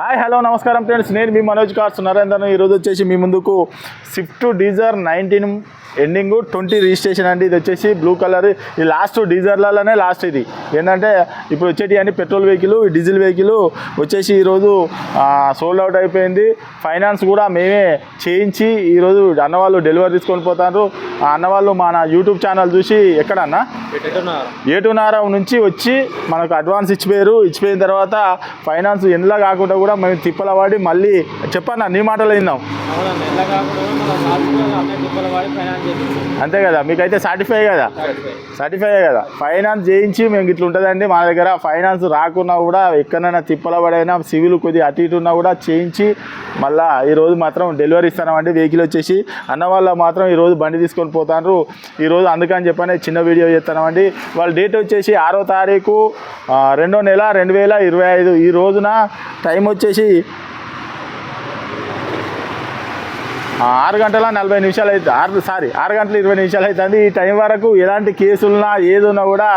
Hi hello నమస్కారం friends. నేను మీ Manoj cars Narender. ఈరోజు వచ్చేసి మీ ముందుకు Swift Dzire nineteen ending twenty registration అండి. ఇది వచ్చేసి బ్లూ కలర్. ఇది లాస్ట్ డీజర్లలోనే లాస్ట్ ఇది. ఏంటంటే ఇప్పుడు వచ్చేటి అన్ని పెట్రోల్ వెహికల్ డీజిల్ వెహికల్ వచ్చేసి ఈరోజు సోల్డ్ అవుట్ అయిపోయింది. ఫైనాన్స్ కూడా మేమే చేయించి ఈరోజు అన్నవాళ్ళు డెలివరీ తీసుకొని పోతారు. ఆ అన్నవాళ్ళు మన యూట్యూబ్ ఛానల్ చూసి ఎక్కడన్నా? ఏటునారం నుంచి వచ్చి మనకు అడ్వాన్స్ ఇచ్చిపోయారు. ఇచ్చిపోయిన తర్వాత ఫైనాన్స్ ఎండ్లా కాకుండా కూడా మేము తిప్పల వాడి మళ్ళీ చెప్పన్నా నీ మాటలు విన్నాం. అంతే కదా మీకైతే సాటిఫై కదా? సాటిఫై కదా? ఫైనాన్స్ చేయించి మేము ఇట్లా ఉంటుందండి మా దగ్గర ఫైనాన్స్ రాకున్నా కూడా ఎక్కడైనా తిప్పల పడైనా సివిల్ కొద్దిగా అటు ఇటు ఉన్నా కూడా చేయించి మళ్ళా ఈరోజు మాత్రం డెలివరీ ఇస్తామండి వెహికల్ వచ్చేసి. అన్న వాళ్ళ మాత్రం ఈరోజు బండి తీసుకొని పోతారు ఈరోజు అందుకని చెప్పని చిన్న వీడియో చేస్తున్నామండి వాళ్ళ డేట్ వచ్చేసి ఆరో తారీఖు రెండో నెల రెండు వేల ఇరవై ఐదు. ఈ రోజున టైం వచ్చేసి ఆరు గంటల నలభై నిమిషాలు అయితే ఆరు సారీ ఆరు గంటల ఇరవై నిమిషాలు అవుతుంది ఈ టైం వరకు ఎలాంటి కేసులున్నా ఏదున్నా కూడా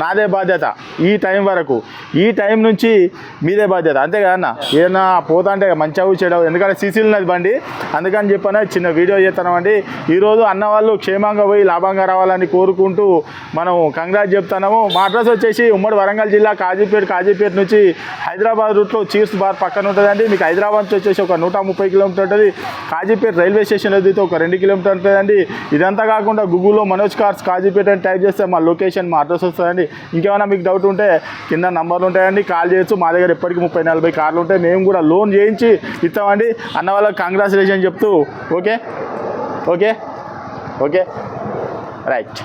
నాదే బాధ్యత. ఈ టైం వరకు. ఈ టైం నుంచి మీదే బాధ్యత. అంతే కదన్న ఏదన్నా పోతా అంటే మంచిగా చెడవు ఎందుకంటే సీసీలు ఉన్నది బండి. అందుకని చెప్పనే చిన్న వీడియో చేస్తామండి ఈరోజు అన్న వాళ్ళు క్షేమంగా పోయి లాభంగా రావాలని కోరుకుంటూ మనం కంగ్రాట్ చెప్తున్నాము. మా అడ్రస్ వచ్చేసి ఉమ్మడి వరంగల్ జిల్లా కాజీపేట కాజీపేట నుంచి హైదరాబాద్ రూట్లో చీర్స్ బార్ పక్కన ఉంటుందండి. మీకు హైదరాబాద్ నుంచి వచ్చేసి ఒక నూట ముప్పై కిలోమీటర్ ఉంటుంది. కాజీపేట రైల్వే రైల్వే స్టేషన్ అయితే ఒక రెండు కిలోమీటర్ ఉంటుందండి. ఇదంతా కాకుండా గూగుల్లో మనోజ్ కార్స్ కాజీపేట అని టైప్ చేస్తే మా లొకేషన్ మా అడ్రస్ వస్తుందండి. ఇంకేమైనా మీకు డౌట్ ఉంటే కింద నంబర్లు ఉంటాయండి. కాల్ చేయొచ్చు. మా దగ్గర ఎప్పటికీ ముప్పై నలభై కార్లు ఉంటాయి. మేము కూడా లోన్ చేయించి ఇస్తామండి. అన్న వాళ్ళకి కంగ్రాచులేషన్ చెప్తూ ఓకే? ఓకే? ఓకే? రైట్.